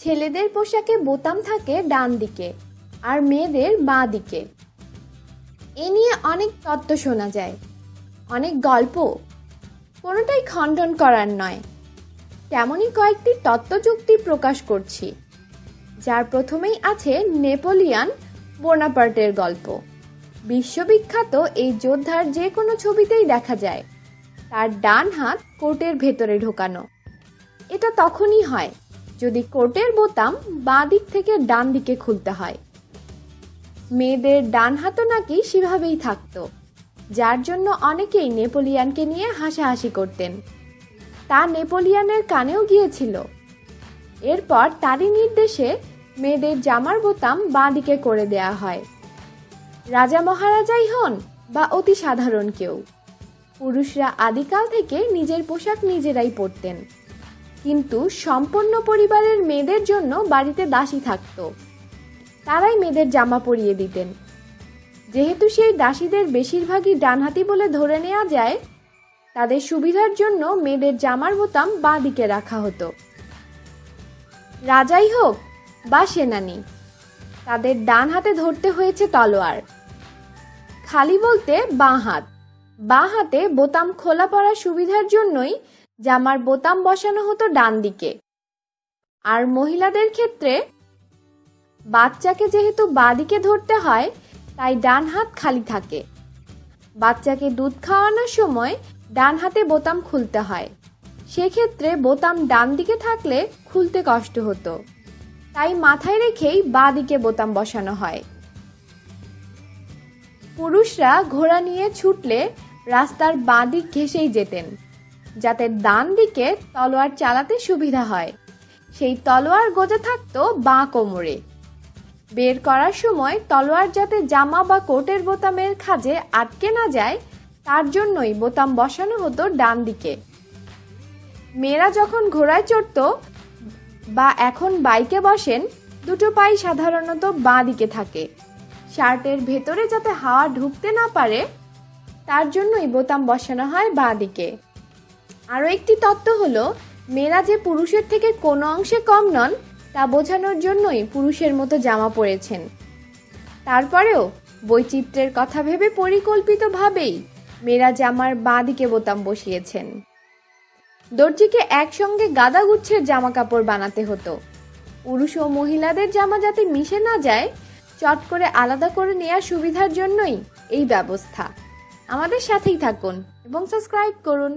ছেলেদের পোশাকে বোতাম থাকে ডান দিকে আর মেয়েদের বাঁ দিকে। এ নিয়ে অনেক তত্ত্ব শোনা যায়, অনেক গল্প। কোনোটাই খণ্ডন করার নয়। তেমনই কয়েকটি তত্ত্বযুক্তি প্রকাশ করছি, যার প্রথমেই আছে নেপোলিয়ান বোনাপার্টের গল্প। বিশ্ববিখ্যাত এই যোদ্ধার যে কোনো ছবিতেই দেখা যায়, তার ডান হাত কোটের ভেতরে ঢোকানো। এটা তখনই হয় যদি কোটের বোতাম বাঁ দিক থেকে ডান দিকে খুলতে হয়। মেয়েদের ডান হাতও নাকি সেভাবেই থাকতো, যার জন্য অনেকেই নেপোলিয়ানকে নিয়ে হাসাহাসি করতেন। তা নেপোলিয়ানের কানেও গিয়েছিল। এরপর তারই নির্দেশে মেয়েদের জামার বোতাম বাঁ দিকে করে দেয়া হয়। রাজা মহারাজাই হন বা অতি সাধারণ কেউ। পুরুষরা আদিকাল থেকে নিজের পোশাক নিজেরাই পরতেন। কিন্তু সম্পন্ন পরিবারের মেয়েদের জন্য বাড়িতে দাসী থাকতো। তারাই মেয়েদের জামা পরিয়ে দিতেন। যেহেতু সেই দাসীদের বেশিরভাগই ডানহাতি বলে ধরে নেওয়া যায়, তাদের সুবিধার জন্য মেয়েদের জামার বোতাম বাঁ দিকে রাখা হতো। রাজাই হোক বা সেনানি, তাদের ডান হাতে ধরতে হয়েছে তলোয়ার। খালি বলতে বাঁ হাত। বাঁ হাতে বোতাম খোলা পড়ার সুবিধার জন্যই জামার বোতাম বসানো হতো ডান দিকে। আর মহিলাদের ক্ষেত্রে, বাচ্চাকে যেহেতু বাঁ দিকে ধরতে হয়, তাই ডান হাত খালি থাকে। বাচ্চাকে দুধ খাওয়ানোর সময় ডান হাতে বোতাম খুলতে হয়। সেক্ষেত্রে বোতাম ডান দিকে থাকলে খুলতে কষ্ট হতো। তাই মাথায় রেখেই বাঁ দিকে বোতাম বসানো হয়। পুরুষরা ঘোড়া নিয়ে ছুটলে রাস্তার বাঁ দিক ঘেঁষেই যেতেন। যাতে ডান দিকে তলোয়ার চালাতে সুবিধা হয়। সেই তলোয়ার গোজা থাকতো বাঁ কোমরে। বের করার সময় তলোয়ার যাতে জামা বা কোটের বোতামের খাজে আটকে না যায়, তার জন্যই বোতাম বসানো হতো ডান দিকে। মেয়েরা যখন ঘোড়ায় চড়ত বা এখন বাইকে বসেন, দুটো পাই সাধারণত বাঁ দিকে থাকে। শার্টের ভেতরে যাতে হাওয়া ঢুকতে না পারে, তার জন্যই বোতাম বসানো হয় বাঁ দিকে। আরও একটি তত্ত্ব হলো, মেয়েরা যে পুরুষের থেকে কোনো অংশে কম নন, তা বোঝানোর জন্যই পুরুষের মতো জামা পরেছেন। তারপরেও বৈচিত্র্যের কথা ভেবে পরিকল্পিতভাবেই মেয়েরা জামার বাঁ দিকে বোতাম বসিয়েছেন। দর্জিকে একসঙ্গে গাদা গুচ্ছের জামা কাপড় বানাতে হতো। পুরুষ ও মহিলাদের জামা যাতে মিশে না যায়, চট করে আলাদা করে নেওয়ার সুবিধার জন্যই এই ব্যবস্থা। আমাদের সাথেই থাকুন এবং সাবস্ক্রাইব করুন।